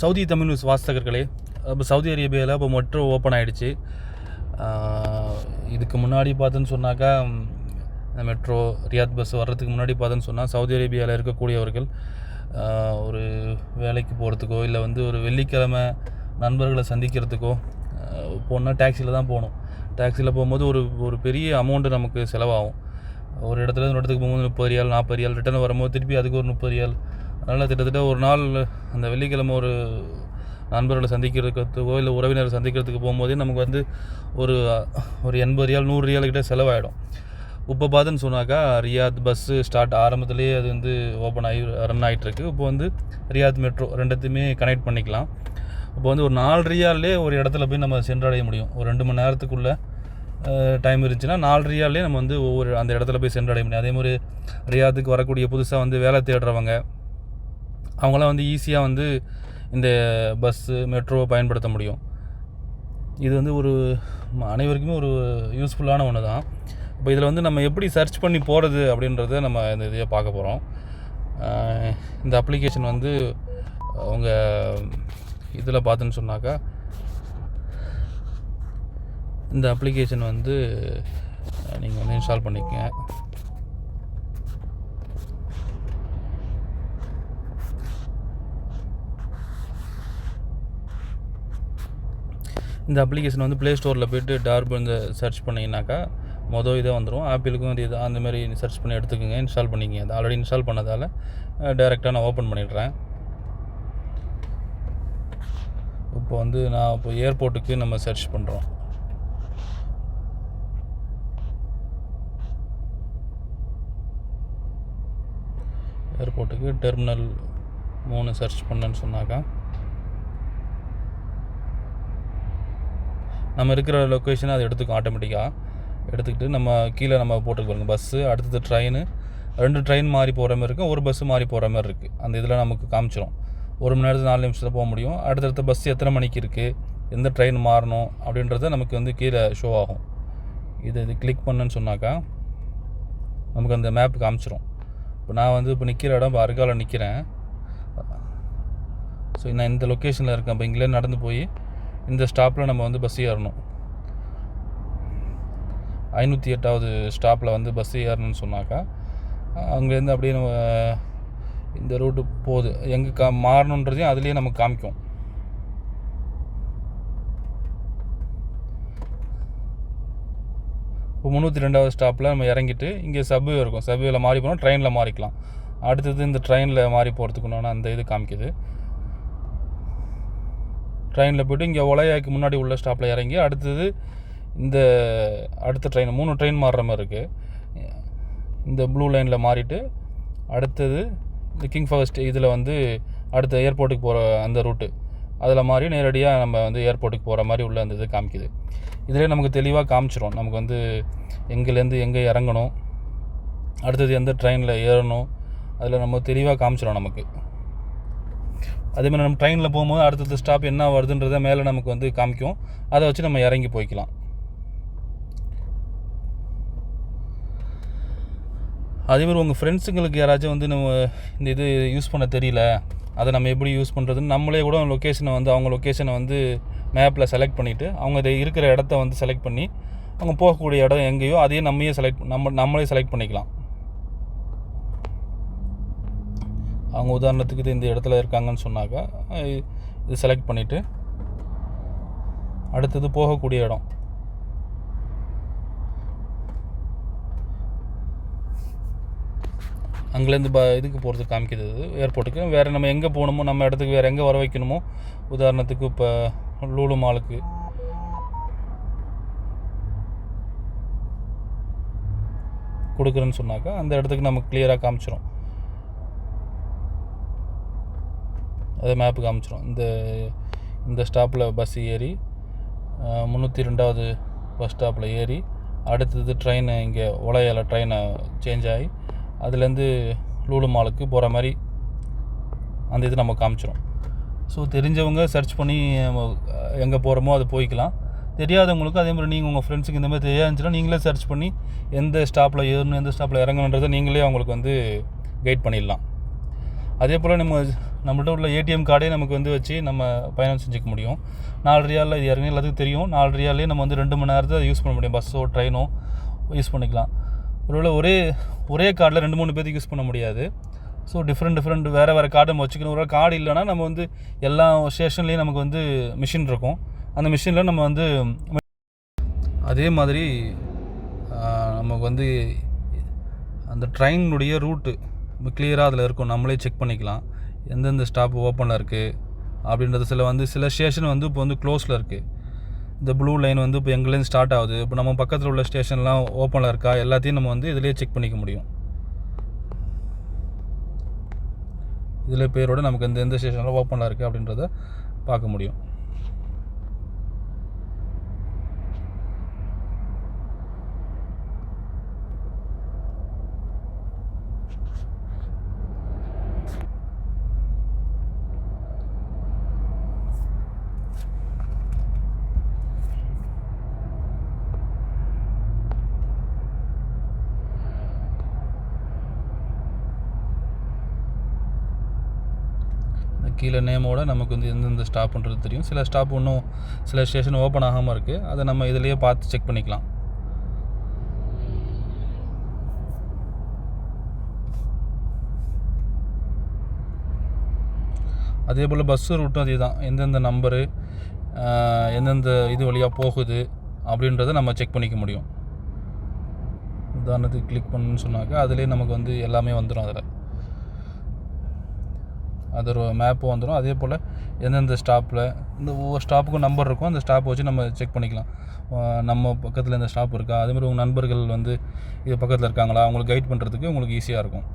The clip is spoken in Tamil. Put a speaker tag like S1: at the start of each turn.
S1: சவுதி தமிழ் நியூஸ் வாசகர்களே இப்போ சவுதி அரேபியாவில் இப்போ மெட்ரோ ஓப்பன் ஆகிடுச்சு இதுக்கு முன்னாடி பார்த்தோன்னு சொன்னாக்கா மெட்ரோ ரியாத் பஸ் வர்றதுக்கு முன்னாடி பார்த்தோன்னு சொன்னால் சவுதி அரேபியாவில் இருக்கக்கூடியவர்கள் ஒரு வேலைக்கு போகிறதுக்கோ இல்லை வந்து ஒரு வெள்ளிக்கிழமை நண்பர்களை சந்திக்கிறதுக்கோ போனால் டேக்ஸியில் தான் போகணும். டேக்ஸியில் போகும்போது ஒரு ஒரு பெரிய அமௌண்ட்டு நமக்கு செலவாகும். ஒரு இடத்துல இருந்து ஒரு இடத்துக்கு போகும்போது முப்பது ரியால் நாற்பது ரியால் ரிட்டர்ன் வரும்போது திருப்பி அதுக்கு ஒரு முப்பது ரியால் அதனால் கிட்டத்தட்ட ஒரு நாள் அந்த வெள்ளிக்கிழமை ஒரு நண்பர்களை சந்திக்கிறதுக்கோ இல்லை உறவினரை சந்திக்கிறதுக்கு போகும்போதே நமக்கு வந்து ஒரு ஒரு எண்பது ரியால் நூறு ரியாலுக்கிட்ட செலவாயிடும். இப்போ பார்த்துன்னு சொன்னாக்கா ரியாத் பஸ்ஸு ஸ்டார்ட் ஆரம்பத்துலேயே அது வந்து ஓப்பன் ஆகி ரன் ஆகிட்டுருக்கு இப்போ வந்து ரியாத் மெட்ரோ ரெண்டுத்தையுமே கனெக்ட் பண்ணிக்கலாம். இப்போ வந்து ஒரு நாலு ரியாலே ஒரு இடத்துல போய் நம்ம சென்றடைய முடியும். ஒரு ரெண்டு மணி நேரத்துக்குள்ளே டைம் இருந்துச்சுன்னா நாலு ரியாலே நம்ம வந்து ஒவ்வொரு அந்த இடத்துல போய் சென்றடைய முடியும். அதே மாதிரி ரியாத்துக்கு வரக்கூடிய புதுசாக வந்து வேலை தேடுறவங்க அவங்களாம் வந்து ஈஸியாக வந்து இந்த பஸ்ஸு மெட்ரோவை பயன்படுத்த முடியும். இது வந்து ஒரு அனைவருக்குமே ஒரு யூஸ்ஃபுல்லான ஒன்று தான் இப்போ இதில் வந்து நம்ம எப்படி சர்ச் பண்ணி போகிறது அப்படின்றத நம்ம இந்த இதையே பார்க்க போகிறோம் இந்த அப்ளிகேஷன் வந்து உங்கள் இதில் பார்த்துன்னு சொன்னாக்கா இந்த அப்ளிகேஷன் வந்து நீங்கள் வந்து இன்ஸ்டால் பண்ணிக்கங்க. இந்த அப்ளிகேஷன் வந்து ப்ளே ஸ்டோரில் போயிட்டு டார்பு இந்த சர்ச் பண்ணிங்கனாக்கா மொதல் இதே வந்துடும் ஆப்பிளுக்கும் இது இது அந்த மாதிரி சர்ச் பண்ணி எடுத்துக்கோங்க இன்ஸ்டால் பண்ணிக்கங்க. அது ஆல்ரெடி இன்ஸ்டால் பண்ணதால் டேரெக்டாக நான் ஓப்பன் பண்ணிடுறேன். இப்போ வந்து நான் இப்போ ஏர்போர்ட்டுக்கு நம்ம சர்ச் பண்ணுறோம் ஏர்போர்ட்டுக்கு டெர்மினல் மூணு சர்ச் பண்ணேன்னு சொன்னாக்கா நம்ம இருக்கிற லொக்கேஷனை அது எடுத்துக்கும் ஆட்டோமேட்டிக்காக எடுத்துக்கிட்டு நம்ம கீழே நம்ம போட்டுக்கு பஸ்ஸு அடுத்தது ட்ரெயின் ரெண்டு ட்ரெயின் மாறி போகிற மாதிரி இருக்கும் ஒரு பஸ்ஸு மாறி போகிற மாதிரி இருக்குது அந்த இதில் நமக்கு காமிச்சிடும் ஒரு மணி நேரத்துக்கு நாலு நிமிஷத்தில் போக முடியும். அடுத்தடுத்த பஸ் எத்தனை மணிக்கு இருக்குது எந்த ட்ரெயின் மாறணும் அப்படின்றத நமக்கு வந்து கீழே ஷோ ஆகும். இது இது கிளிக் பண்ணுன்னு சொன்னாக்கா நமக்கு அந்த மேப் காமிச்சிரும். இப்போ நான் வந்து இப்போ நிற்கிற இடம் இப்போ அருகால நிற்கிறேன் ஸோ நான் இந்த லொக்கேஷனில் இருக்கேன். இப்போ இங்கிலேருந்து நடந்து போய் இந்த ஸ்டாப்பில் நம்ம வந்து பஸ் ஏறணும். ஐநூற்றி எட்டாவது ஸ்டாப்பில் வந்து பஸ் ஏறணும்னு சொன்னாக்கா அங்கேருந்து அப்படியே நம்ம இந்த ரூட்டு போகுது. எங்கே கா மாறணுன்றதையும் அதுலேயே நமக்கு காமிக்கும். இப்போ முந்நூற்றி ரெண்டாவது ஸ்டாப்பில் நம்ம இறங்கிட்டு இங்கே சப்வே இருக்கும். சப்வேல மாறி போனால் ட்ரெயினில் மாறிக்கலாம். அடுத்தது இந்த ட்ரெயினில் மாறி போகிறதுக்குன்னா அந்த இது காமிக்குது. ட்ரெயினில் போய்ட்டு இங்கே ஒலையாக்கு முன்னாடி உள்ள ஸ்டாப்பில் இறங்கி அடுத்தது இந்த அடுத்த ட்ரெயின் மூணு ட்ரெயின் மாறுற மாதிரி இருக்குது இந்த ப்ளூ லைனில் மாறிட்டு அடுத்தது இந்த கிங் ஃபாஸ்ட் இதில் வந்து அடுத்த ஏர்போர்ட்டுக்கு போகிற அந்த ரூட்டு அதில் மாறி நேரடியாக நம்ம வந்து ஏர்போர்ட்டுக்கு போகிற மாதிரி உள்ள அந்த இது காமிக்குது. இதிலே நமக்கு தெளிவாக காமிச்சிரும். நமக்கு வந்து எங்கேலேருந்து எங்கே இறங்கணும் அடுத்தது எந்த ட்ரெயினில் ஏறணும் அதில் நம்ம தெளிவாக காமிச்சிடும் நமக்கு. அதேமாதிரி நம்ம ட்ரெயினில் போகும்போது அடுத்தடுத்த ஸ்டாப் என்ன வருதுன்றதை மேலே நமக்கு வந்து காமிக்கும். அதை வச்சு நம்ம இறங்கி போய்க்கலாம். அதேமாதிரி உங்கள் ஃப்ரெண்ட்ஸுங்களுக்கு யாராச்சும் வந்து நம்ம இந்த இது யூஸ் பண்ண தெரியல அதை நம்ம எப்படி யூஸ் பண்ணுறதுன்னு நம்மளே கூட லொக்கேஷனை வந்து அவங்க லொக்கேஷனை வந்து மேப்பில் செலக்ட் பண்ணிவிட்டு அவங்க இதை இருக்கிற இடத்த வந்து செலக்ட் பண்ணி அவங்க போகக்கூடிய இடம் எங்கேயோ அதையே நம்மையே செலக்ட் நம்ம நம்மளே செலக்ட் பண்ணிக்கலாம். அவங்க உதாரணத்துக்கு இது இந்த இடத்துல இருக்காங்கன்னு சொன்னாக்கா இது செலக்ட் பண்ணிவிட்டு அடுத்தது போகக்கூடிய இடம். அங்கேருந்து ப இதுக்கு போகிறதுக்கு காமிக்கிறது இது ஏர்போர்ட்டுக்கு வேறு நம்ம எங்கே போகணுமோ நம்ம இடத்துக்கு வேறு எங்கே வர வைக்கணுமோ உதாரணத்துக்கு இப்போ லூலு மாலுக்கு கொடுக்குறேன்னு சொன்னாக்கா அந்த இடத்துக்கு நமக்கு கிளியராக காமிச்சிடும் அதை மேப்பு காமிச்சிடும் இந்த இந்த ஸ்டாப்பில் பஸ் ஏறி முந்நூற்றி ரெண்டாவது பஸ் ஸ்டாப்பில் ஏறி அடுத்தது ட்ரெயின் இங்கே உலையால் ட்ரெயினை சேஞ்ச் ஆகி அதுலேருந்து லூலு மாலுக்கு போகிற மாதிரி அந்த இது நம்ம காமிச்சிடும் ஸோ தெரிஞ்சவங்க சர்ச் பண்ணி எங்கே போகிறோமோ அது போய்க்கலாம். தெரியாதவங்களுக்கு அதே மாதிரி நீங்கள் உங்கள் ஃப்ரெண்ட்ஸுக்கு இந்த மாதிரி தெரியாதுச்சுன்னா நீங்களே சர்ச் பண்ணி எந்த ஸ்டாப்பில் ஏறணும் எந்த ஸ்டாப்பில் இறங்கணுன்றதை நீங்களே அவங்களுக்கு வந்து கைட் பண்ணிடலாம். அதே போல் நம்ம நம்மள்ட்ட உள்ள ஏடிஎம் கார்டே நமக்கு வந்து வச்சு நம்ம பயணம் செஞ்சுக்க முடியும். நாலு ரியாலில் இது இறங்கி எல்லாத்துக்கும் தெரியும். நாலு ரியாலே நம்ம வந்து ரெண்டு மணி நேரத்தை யூஸ் பண்ண முடியும். பஸ்ஸோ ட்ரெயினோ யூஸ் பண்ணிக்கலாம். ஒருவேளை ஒரே ஒரே கார்டில் ரெண்டு மூணு பேர்த்துக்கு யூஸ் பண்ண முடியாது. ஸோ டிஃப்ரெண்ட் டிஃப்ரெண்ட் வேறு வேறு கார்டு நம்ம வச்சுக்கணும். ஒரு கார்டு இல்லைன்னா நம்ம வந்து எல்லா ஸ்டேஷன்லேயும் நமக்கு வந்து மிஷின் இருக்கும். அந்த மிஷினில் நம்ம வந்து அதே மாதிரி நமக்கு வந்து அந்த ட்ரெயினுடைய ரூட்டு கிளியராக அதில் இருக்கும். நம்மளே செக் பண்ணிக்கலாம். எந்தெந்த ஸ்டாப் ஓப்பனில் இருக்குது அப்படின்றது சில வந்து சில ஸ்டேஷன் வந்து இப்போ வந்து க்ளோஸில் இருக்குது இந்த ப்ளூ லைன் வந்து இப்போ எங்கேருந்து ஸ்டார்ட் ஆகுது. இப்போ நம்ம பக்கத்தில் உள்ள ஸ்டேஷன்லாம் ஓப்பனில் இருக்கா? எல்லாத்தையும் நம்ம வந்து இதிலே செக் பண்ணிக்க முடியும். இதில் பேரோட நமக்கு எந்த எந்த ஸ்டேஷனில் ஓப்பனில் இருக்குது அப்படின்றத பார்க்க முடியும். கீழே நேமோட நமக்கு வந்து எந்தெந்த ஸ்டாப்புன்றது தெரியும். சில ஸ்டாப் இன்னும் சில ஸ்டேஷன் ஓப்பன் ஆகாமல் இருக்குது அதை நம்ம இதிலேயே பார்த்து செக் பண்ணிக்கலாம். அதே போல் பஸ்ஸு ரூட்டும் அதே தான். எந்தெந்த நம்பரு எந்தெந்த இது வழியாக போகுது அப்படின்றத நம்ம செக் பண்ணிக்க முடியும். உதாரணத்துக்கு கிளிக் பண்ணுன்னு சொன்னாக்கா அதுலேயே நமக்கு வந்து எல்லாமே வந்துடும் அதில். அது ஒரு மேப்பு வந்துடும் அதே போல் எந்தெந்த ஸ்டாப்பில் இந்த ஒவ்வொரு ஸ்டாப்புக்கும் நம்பர் இருக்கும். அந்த ஸ்டாப்பை வச்சு நம்ம செக் பண்ணிக்கலாம். நம்ம பக்கத்தில் இந்த ஸ்டாப் இருக்கா? அதேமாதிரி உங்கள் நண்பர்கள் வந்து இது பக்கத்தில் இருக்காங்களா? அவங்களுக்கு கைட் பண்ணுறதுக்கு உங்களுக்கு ஈஸியாக இருக்கும்.